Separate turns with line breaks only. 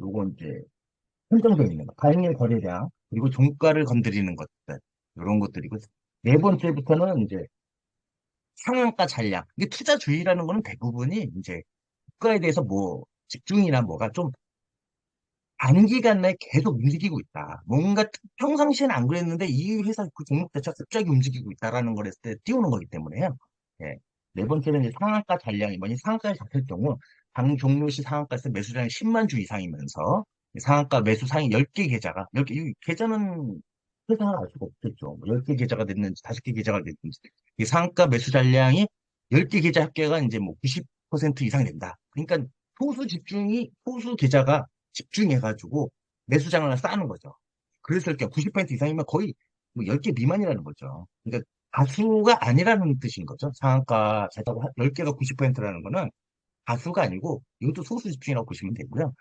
요거 이제 설정되어 있는 거. 가행일 거래량, 그리고 종가를 건드리는 것들, 이런 것들이고, 네 번째부터는 이제 상한가 잔량. 이게 투자주의라는 거는 대부분이 이제 국가에 대해서 뭐 집중이나 뭐가 좀 단기간 내에 계속 움직이고 있다. 뭔가 평상시에는 안 그랬는데 이 회사 그 종목 자체가 갑자기 움직이고 있다라는 걸 했을 때 띄우는 거기 때문에요. 예. 네 번째는 이제 상한가 잔량이 뭐니 상한가에 잡힐 경우 당 종료 시 상한가에서 매수량이 10만 주 이상이면서 상한가 매수 상위 10개 계좌가 10개 이 계좌는 세상을 알 수가 없겠죠. 뭐 10개 계좌가 됐는지 5개 계좌가 됐는지 이 상한가 매수 잔량이 10개 계좌 합계가 이제 뭐 90% 이상 된다. 그러니까 소수 집중이 소수 계좌가 집중해가지고 매수장을 쌓는 거죠. 그랬을 경우 90% 이상이면 거의 뭐 10개 미만이라는 거죠. 그러니까 다수가 아니라는 뜻인 거죠. 상한가 제가 10개가 90%라는 거는 다수가 아니고 이것도 소수 집중이라고 보시면 되고요.